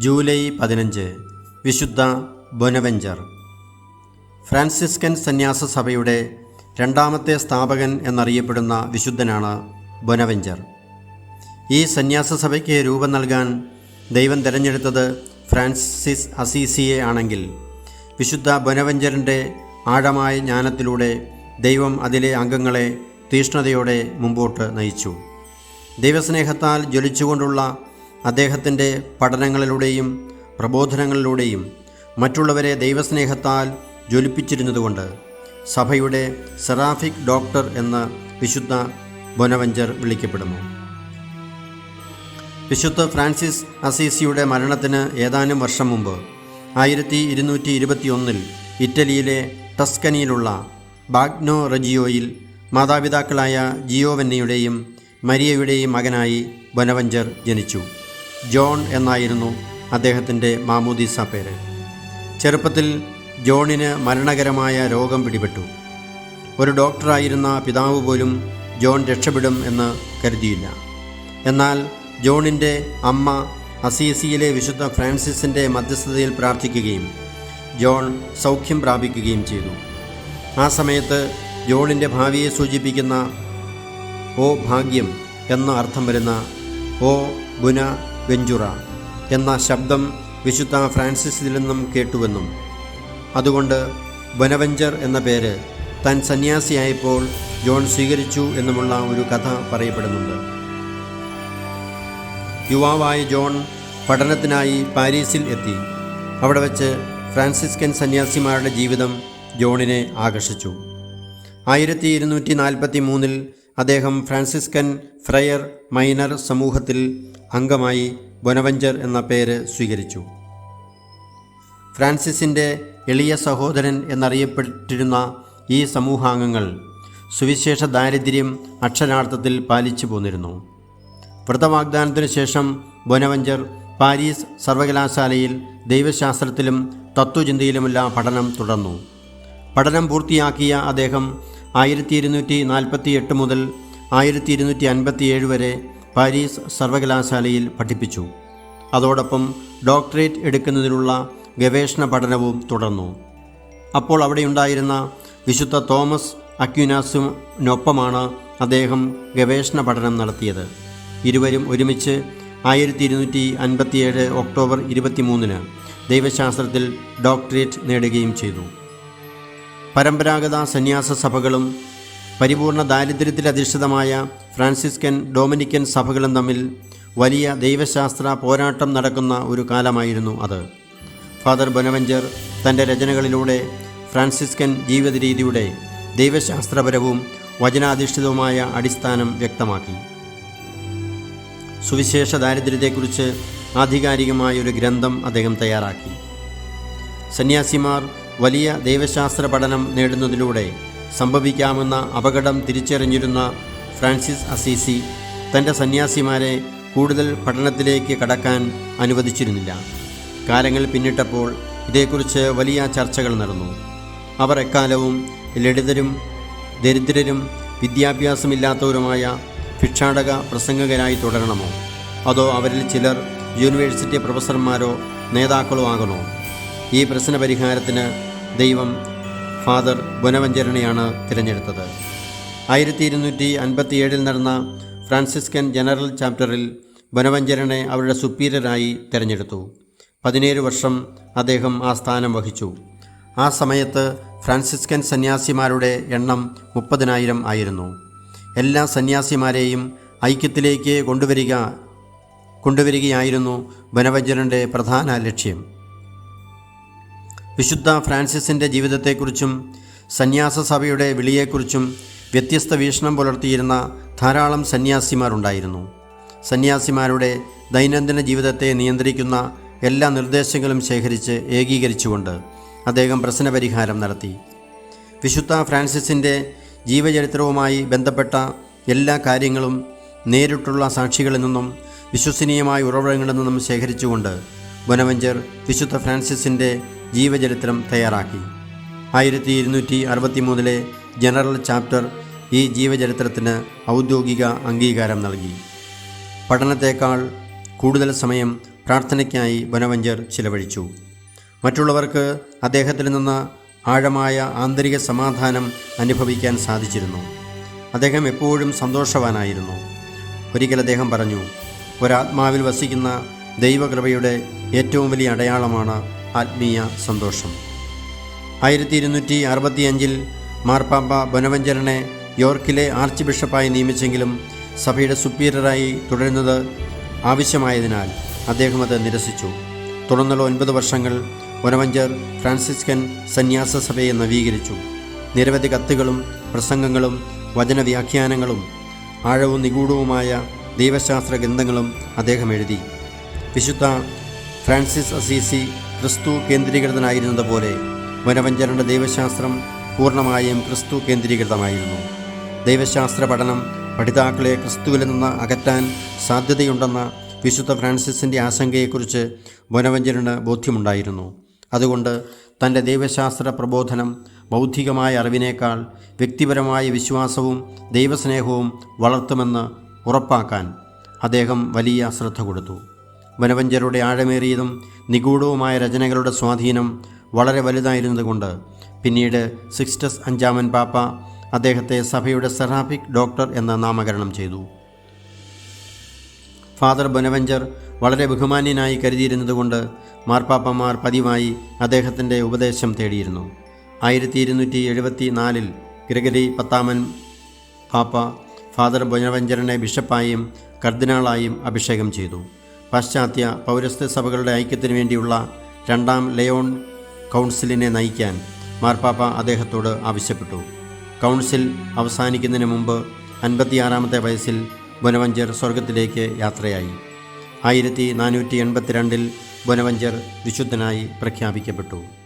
July പതിനഞ്ച്. വിശുദ്ധ ബൊനവെഞ്ചർ. Franciscan സന്യാസ സഭയുടെ രണ്ടാമത്തെ സ്ഥാപകൻ എന്നറിയപ്പെടുന്ന വിശുദ്ധനാണ് ബൊനവെഞ്ചർ. ഈ സന്യാസ സഭയ്ക്ക് രൂപം നൽകാൻ ദൈവം തിരഞ്ഞെടുത്തത് ഫ്രാൻസിസ് അസീസിയെ ആണെങ്കിൽ വിശുദ്ധ ബൊനവെഞ്ചറിന്റെ ആഴമായ ജ്ഞാനത്തിലൂടെ ദൈവം അതിലെ അംഗങ്ങളെ തീഷ്ണതയോടെ മുമ്പോട്ട് നയിച്ചു. ദൈവസ്നേഹത്താൽ ജ്വലിച്ചുകൊണ്ടുള്ള അദ്ദേഹത്തിന്റെ പഠനങ്ങളിലൂടെയും പ്രബോധനങ്ങളിലൂടെയും മറ്റുള്ളവരെ ദൈവസ്നേഹത്താൽ ജ്വലിപ്പിച്ചിരുന്നതുകൊണ്ട് സഭയുടെ സെറാഫിക് ഡോക്ടർ എന്ന് വിശുദ്ധ ബൊനവഞ്ചർ വിളിക്കപ്പെടുന്നു. വിശുദ്ധ ഫ്രാൻസിസ് അസീസിയുടെ മരണത്തിന് ഏതാനും വർഷം മുമ്പ് ആയിരത്തി ഇരുന്നൂറ്റി ഇരുപത്തിയൊന്നിൽ ഇറ്റലിയിലെ ടസ്കനിയിലുള്ള ബാഗ്നോ റജിയോയിൽ മാതാപിതാക്കളായ ജിയോവെന്നയുടെയും മരിയയുടെയും മകനായി ബൊനവഞ്ചർ ജനിച്ചു. ജോൺ എന്നായിരുന്നു അദ്ദേഹത്തിന്റെ മാമൂദീസ പേര്. ചെറുപ്പത്തിൽ ജോണിന് മരണകരമായ രോഗം പിടിപെട്ടു. ഒരു ഡോക്ടറായിരുന്ന പിതാവ് പോലും ജോൺ രക്ഷപ്പെടും എന്ന് കരുതിയില്ല. എന്നാൽ ജോണിന്റെ അമ്മ അസീസിയിലെ വിശുദ്ധ ഫ്രാൻസിസിന്റെ മധ്യസ്ഥതയിൽ പ്രാർത്ഥിക്കുകയും ജോൺ സൗഖ്യം പ്രാപിക്കുകയും ചെയ്തു. ആ സമയത്ത് ജോണിന്റെ ഭാവിയെ സൂചിപ്പിക്കുന്ന ഓ ഭാഗ്യം എന്ന അർത്ഥം വരുന്ന ഓ ബുന വെഞ്ചുറ എന്ന ശബ്ദം വിശുദ്ധ ഫ്രാൻസിസിൽ നിന്നും കേട്ടുവെന്നും അതുകൊണ്ട് ബനവഞ്ചർ എന്ന പേര് താൻ സന്യാസിയായപ്പോൾ ജോൺ സ്വീകരിച്ചു എന്നുമുള്ള ഒരു കഥ പറയപ്പെടുന്നുണ്ട്. യുവാവായ ജോൺ പഠനത്തിനായി പാരീസിൽ എത്തി. അവിടെ വച്ച് ഫ്രാൻസിസ്കൻ സന്യാസിമാരുടെ ജീവിതം ജോണിനെ ആകർഷിച്ചു. ആയിരത്തി ഇരുന്നൂറ്റി നാൽപ്പത്തി മൂന്നിൽ അദ്ദേഹം ഫ്രാൻസിസ്കൻ ഫ്രയർ മൈനർ സമൂഹത്തിൽ അംഗമായി ബൊനവഞ്ചർ എന്ന പേര് സ്വീകരിച്ചു. ഫ്രാൻസിസിന്റെ എളിയ സഹോദരൻ എന്നറിയപ്പെട്ടിരുന്ന ഈ സമൂഹാംഗങ്ങൾ സുവിശേഷ ദാരിദ്ര്യം അക്ഷരാർത്ഥത്തിൽ പാലിച്ചു പോന്നിരുന്നു. വ്രതവാഗ്ദാനത്തിനു ശേഷം ബൊനവഞ്ചർ പാരീസ് സർവകലാശാലയിൽ ദൈവശാസ്ത്രത്തിലും തത്വചിന്തയിലുമുള്ള പഠനം തുടർന്നു. പഠനം പൂർത്തിയാക്കിയ അദ്ദേഹം ആയിരത്തി ഇരുന്നൂറ്റി നാൽപ്പത്തി എട്ട് മുതൽ ആയിരത്തി ഇരുന്നൂറ്റി അൻപത്തി ഏഴ് വരെ പാരീസ് സർവകലാശാലയിൽ പഠിപ്പിച്ചു. അതോടൊപ്പം ഡോക്ടറേറ്റ് എടുക്കുന്നതിനുള്ള ഗവേഷണ പഠനവും തുടർന്നു. അപ്പോൾ അവിടെയുണ്ടായിരുന്ന വിശുദ്ധ തോമസ് അക്യുനാസിനൊപ്പമാണ് അദ്ദേഹം ഗവേഷണ പഠനം നടത്തിയത്. ഇരുവരും ഒരുമിച്ച് ആയിരത്തി ഇരുന്നൂറ്റി അൻപത്തിയേഴ് ഒക്ടോബർ ഇരുപത്തിമൂന്നിന് ദൈവശാസ്ത്രത്തിൽ ഡോക്ടറേറ്റ് നേടുകയും ചെയ്തു. പരമ്പരാഗത സന്യാസ സഭകളും പരിപൂർണ ദാരിദ്ര്യത്തിലധിഷ്ഠിതമായ ഫ്രാൻസിസ്കൻ ഡൊമിനിക്കൻ സഭകളും തമ്മിൽ വലിയ ദൈവശാസ്ത്ര പോരാട്ടം നടക്കുന്ന ഒരു കാലമായിരുന്നു അത്. ഫാദർ ബൊനവഞ്ചർ തന്റെ രചനകളിലൂടെ ഫ്രാൻസിസ്കൻ ജീവിത രീതിയുടെ ദൈവശാസ്ത്രപരവും വചനാധിഷ്ഠിതവുമായ അടിസ്ഥാനം വ്യക്തമാക്കി. സുവിശേഷ ദാരിദ്ര്യത്തെക്കുറിച്ച് ആധികാരികമായ ഒരു ഗ്രന്ഥം അദ്ദേഹം തയ്യാറാക്കി. സന്യാസിമാർ വലിയ ദൈവശാസ്ത്ര പഠനം നേടുന്നതിലൂടെ സംഭവിക്കാമെന്ന അപകടം തിരിച്ചറിഞ്ഞിരുന്ന ഫ്രാൻസിസ് അസീസി തന്റെ സന്യാസിമാരെ കൂടുതൽ പഠനത്തിലേക്ക് കടക്കാൻ അനുവദിച്ചിരുന്നില്ല. കാലങ്ങൾ പിന്നിട്ടപ്പോൾ ഇതേക്കുറിച്ച് വലിയ ചർച്ചകൾ നടന്നു. അവർ എക്കാലവും ലളിതരും ദരിദ്രരും വിദ്യാഭ്യാസമില്ലാത്തവരുമായ ഭിക്ഷാടക പ്രസംഗകരായി തുടരണമോ? അതോ അവരിൽ ചിലർ യൂണിവേഴ്സിറ്റി പ്രൊഫസർമാരോ നേതാക്കളോ ആകണോ? ഈ പ്രശ്ന പരിഹാരത്തിന് ദൈവം ഫാദർ ബുനവഞ്ചരനെയാണ് തിരഞ്ഞെടുത്തത്. ആയിരത്തി ഇരുന്നൂറ്റി അൻപത്തിയേഴിൽ നടന്ന ഫ്രാൻസിസ്കൻ ജനറൽ ചാപ്റ്ററിൽ ബുനവഞ്ചരനെ അവരുടെ സുപ്പീരിയറായി തിരഞ്ഞെടുത്തു. പതിനേഴ് വർഷം അദ്ദേഹം ആ സ്ഥാനം വഹിച്ചു. ആ സമയത്ത് ഫ്രാൻസിസ്കൻ സന്യാസിമാരുടെ എണ്ണം മുപ്പതിനായിരം ആയിരുന്നു. എല്ലാ സന്യാസിമാരെയും ഐക്യത്തിലേക്ക് കൊണ്ടുവരിക കൊണ്ടുവരികയായിരുന്നു ബനവഞ്ചരന്റെ പ്രധാന ലക്ഷ്യം. വിശുദ്ധ ഫ്രാൻസിസിന്റെ ജീവിതത്തെക്കുറിച്ചും സന്യാസ സഭയുടെ വിളിയെക്കുറിച്ചും വ്യത്യസ്ത വീക്ഷണം പുലർത്തിയിരുന്ന ധാരാളം സന്യാസിമാരുണ്ടായിരുന്നു സന്യാസിമാരുടെ ദൈനംദിന ജീവിതത്തെ നിയന്ത്രിക്കുന്ന എല്ലാ നിർദ്ദേശങ്ങളും ശേഖരിച്ച് ഏകീകരിച്ചുകൊണ്ട് അദ്ദേഹം പ്രശ്നപരിഹാരം നടത്തി. വിശുദ്ധ ഫ്രാൻസിസിന്റെ ജീവചരിത്രവുമായി ബന്ധപ്പെട്ട എല്ലാ കാര്യങ്ങളും നേരിട്ടുള്ള സാക്ഷികളിൽ നിന്നും വിശ്വസനീയമായ ഉറവിടങ്ങളിൽ നിന്നും ശേഖരിച്ചുകൊണ്ട് ബൊനവഞ്ചർ വിശുദ്ധ ഫ്രാൻസിസിന്റെ ജീവചരിത്രം തയ്യാറാക്കി. ആയിരത്തി ഇരുന്നൂറ്റി അറുപത്തി മൂന്നിലെ ജനറൽ ചാപ്റ്റർ ഈ ജീവചരിത്രത്തിന് ഔദ്യോഗിക അംഗീകാരം നൽകി. പഠനത്തേക്കാൾ കൂടുതൽ സമയം പ്രാർത്ഥനയ്ക്കായി ബനവഞ്ചർ ചിലവഴിച്ചു. മറ്റുള്ളവർക്ക് അദ്ദേഹത്തിൽ നിന്ന് ആഴമായ ആന്തരിക സമാധാനം അനുഭവിക്കാൻ സാധിച്ചിരുന്നു. അദ്ദേഹം എപ്പോഴും സന്തോഷവാനായിരുന്നു. ഒരിക്കൽ അദ്ദേഹം പറഞ്ഞു ഒരാത്മാവിൽ വസിക്കുന്ന ദൈവകൃപയുടെ ഏറ്റവും വലിയ അടയാളമാണ് ആത്മീയ സന്തോഷം. ആയിരത്തി ഇരുന്നൂറ്റി അറുപത്തിയഞ്ചിൽ മാർപ്പാപ്പ ബൊനവഞ്ചരനെ യോർക്കിലെ ആർച്ച് ബിഷപ്പായി നിയമിച്ചെങ്കിലും സഭയുടെ സുപ്പീരിയറായി തുടരുന്നത് ആവശ്യമായതിനാൽ അദ്ദേഹം അത് നിരസിച്ചു. തുടർന്നുള്ള ഒൻപത് വർഷങ്ങൾ ബൊനവഞ്ചർ ഫ്രാൻസിസ്കൻ സന്യാസ സഭയെ നവീകരിച്ചു. നിരവധി കത്തുകളും പ്രസംഗങ്ങളും വചനവ്യാഖ്യാനങ്ങളും ആഴവും നിഗൂഢവുമായ ദൈവശാസ്ത്ര ഗ്രന്ഥങ്ങളും അദ്ദേഹം എഴുതി. വിശുദ്ധ ഫ്രാൻസിസ് അസീസി ക്രിസ്തു കേന്ദ്രീകൃതനായിരുന്നത് പോലെ വനവഞ്ചരന്റെ ദൈവശാസ്ത്രം പൂർണമായും ക്രിസ്തു കേന്ദ്രീകൃതമായിരുന്നു. ദൈവശാസ്ത്ര പഠനം പഠിതാക്കളെ ക്രിസ്തുവിൽ നിന്ന് അകറ്റാൻ സാധ്യതയുണ്ടെന്ന വിശുദ്ധ ഫ്രാൻസിസിന്റെ ആശങ്കയെക്കുറിച്ച് വനവഞ്ചരന് ബോധ്യമുണ്ടായിരുന്നു. അതുകൊണ്ട് തന്റെ ദൈവശാസ്ത്ര പ്രബോധനം ബൗദ്ധികമായ അറിവിനേക്കാൾ വ്യക്തിപരമായ വിശ്വാസവും ദൈവസ്നേഹവും വളർത്തുമെന്ന് ഉറപ്പാക്കാൻ അദ്ദേഹം വലിയ ശ്രദ്ധ കൊടുത്തു. വനവഞ്ചരുടെ ആഴമേറിയതും നിഗൂഢവുമായ രചനകളുടെ സ്വാധീനം വളരെ വലുതായിരുന്നതുകൊണ്ട് പിന്നീട് സിക്സ്റ്റസ് അഞ്ചാമൻ പാപ്പ അദ്ദേഹത്തെ സഭയുടെ സെറാഫിക് ഡോക്ടർ എന്ന് നാമകരണം ചെയ്തു. ഫാദർ ബൊനവഞ്ചർ വളരെ ബഹുമാന്യനായി കരുതിയിരുന്നതുകൊണ്ട് മാർപ്പാപ്പമാർ പതിവായി അദ്ദേഹത്തിന്റെ ഉപദേശം തേടിയിരുന്നു. ആയിരത്തി ഇരുന്നൂറ്റി എഴുപത്തി നാലിൽ ഗ്രഗരി പത്താമൻ പാപ്പ ഫാദർ ബൊനവഞ്ചറിനെ ബിഷപ്പായും കർദിനാളായും അഭിഷേകം ചെയ്തു. പാശ്ചാത്യ പൗരസ്ത്യ സഭകളുടെ ഐക്യത്തിനു വേണ്ടിയുള്ള രണ്ടാം ലയോൺ കൗൺസിലിനെ നയിക്കാൻ മാർപ്പാപ്പ അദ്ദേഹത്തോട് ആവശ്യപ്പെട്ടു. കൗൺസിൽ അവസാനിക്കുന്നതിന് മുമ്പ് അൻപത്തിയാറാമത്തെ വയസ്സിൽ ബൊനവഞ്ചർ സ്വർഗത്തിലേക്ക് യാത്രയായി. ആയിരത്തി നാനൂറ്റി എൺപത്തിരണ്ടിൽ ബൊനവഞ്ചർ വിശുദ്ധനായി പ്രഖ്യാപിക്കപ്പെട്ടു.